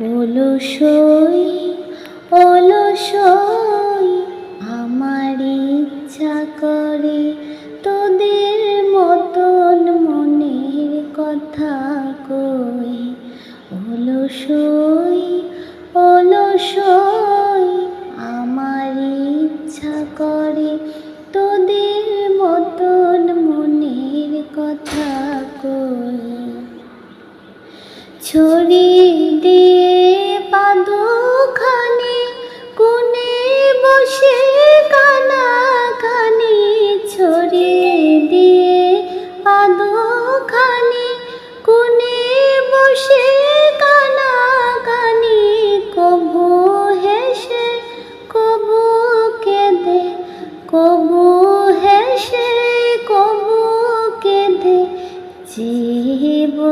অলসই অলসই আমার ইচ্ছা করে তোদের মতন মনের কথা কই। অলসই অলসই ছড়িয়ে দিয়ে পাদখানে, কোণে বসে কানা কানে ছড়িয়ে দিয়ে পাদখানে, কোণে বসে কানা কানে কবু হেসে, কবু কেঁদে, কবু হেসে, কবু কেঁদে চেয়ে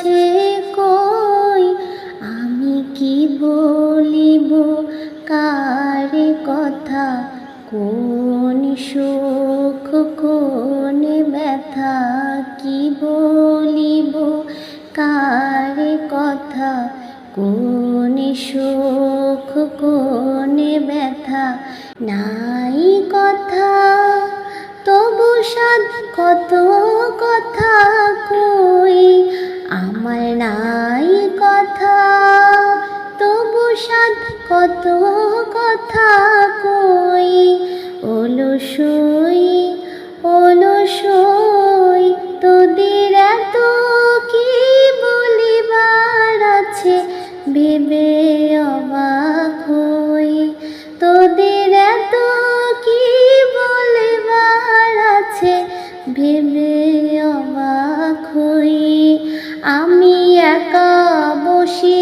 আছে কই? আমি কি বলিব? কার কথা? কোন সুখ, কোন ব্যথা? কি বলিব? কার কথা? কোন সুখ, কোন ব্যথা? নাই কথা। তবু সাধ কত কথা কই? কত কথা কই, অলসই অলসই, তোদের এত কি বলিবার আছে, ভেবে অবাক হই। তোদের এত কি বলিবার আছে, ভেবে অবাক হই। আমি একা বসি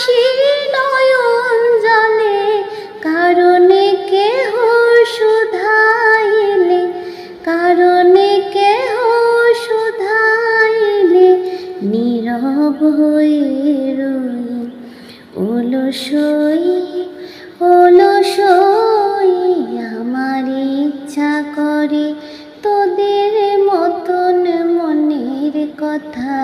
ভাসি নয়ন জলে, কারণে কেহ শুধাইলে, কারণে কেহ শুধাইলে, নীরব হয়ে রই অলসই আমার ইচ্ছা করে, তোদের মতন মনের কথা